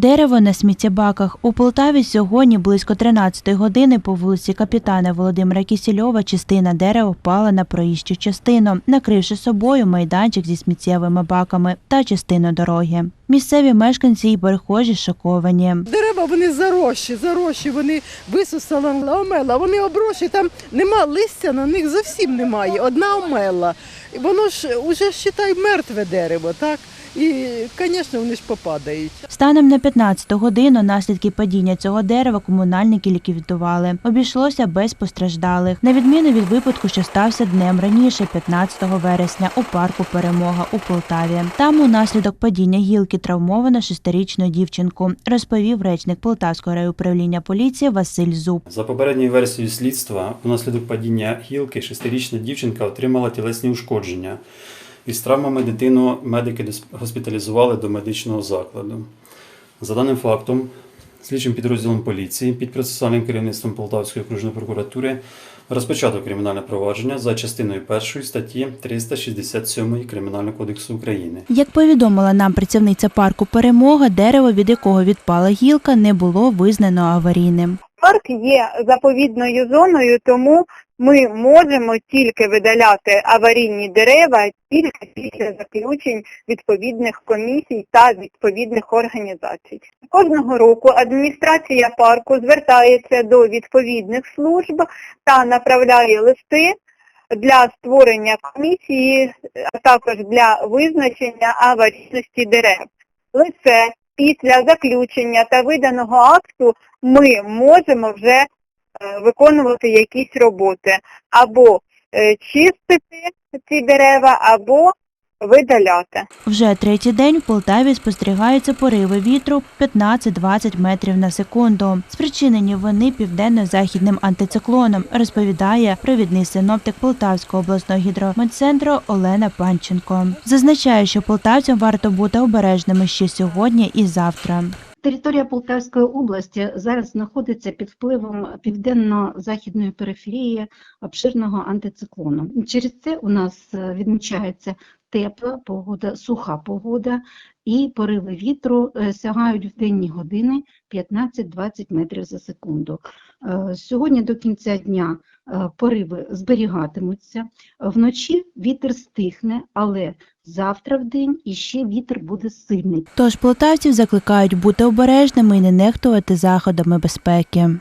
Дерево на сміттєбаках. У Полтаві сьогодні близько 13 години по вулиці капітана Володимира Кісільова частина дерева впала на проїжджу частину, накривши собою майданчик зі сміттєвими баками та частину дороги. Місцеві мешканці і перехожі шоковані. Дерева вони зарощі, зарощі, вони висусала омела, вони оброші, там нема листя, на них зовсім немає. Одна омела. Воно ж уже считай мертве дерево, так? І, звісно, вони ж попадають. Станом на 15 годину наслідки падіння цього дерева комунальники ліквідували. Обійшлося без постраждалих. На відміну від випадку, що стався днем раніше, 15 вересня, у парку Перемога у Полтаві. Там унаслідок падіння гілки травмовано шестирічну дівчинку, розповів речник Полтавського райуправління поліції Василь Зуб. За попередньою версією слідства, унаслідок падіння гілки шестирічна дівчинка отримала тілесні ушкодження. Із травмами дитину медики госпіталізували до медичного закладу. За даним фактом, слідчим підрозділом поліції під процесуальним керівництвом Полтавської окружної прокуратури розпочато кримінальне провадження за частиною 1 статті 367 Кримінального кодексу України. Як повідомила нам працівниця парку Перемога, дерево, від якого відпала гілка, не було визнано аварійним. Парк є заповідною зоною, тому ми можемо тільки видаляти аварійні дерева тільки після заключень відповідних комісій та відповідних організацій. Кожного року адміністрація парку звертається до відповідних служб та направляє листи для створення комісії, а також для визначення аварійності дерев. Лише після заключення та виданого акту ми можемо вже е, виконувати якісь роботи. Або е, чистити ці дерева, або видаляти. Вже третій день в Полтаві спостерігаються пориви вітру 15-20 метрів на секунду. Спричинені вони південно-західним антициклоном, розповідає провідний синоптик Полтавського обласного гідрометцентру Олена Панченко. Зазначає, що полтавцям варто бути обережними ще сьогодні і завтра. Територія Полтавської області зараз знаходиться під впливом південно-західної периферії обширного антициклону. Через це у нас е, відмічається тепла погода, суха погода і пориви вітру е, сягають в денні години 15-20 метрів за секунду. Е, Сьогодні до кінця дня пориви зберігатимуться. Вночі вітер стихне, але завтра в день іще вітер буде сильний. Тож полтавців закликають бути обережними і не нехтувати заходами безпеки.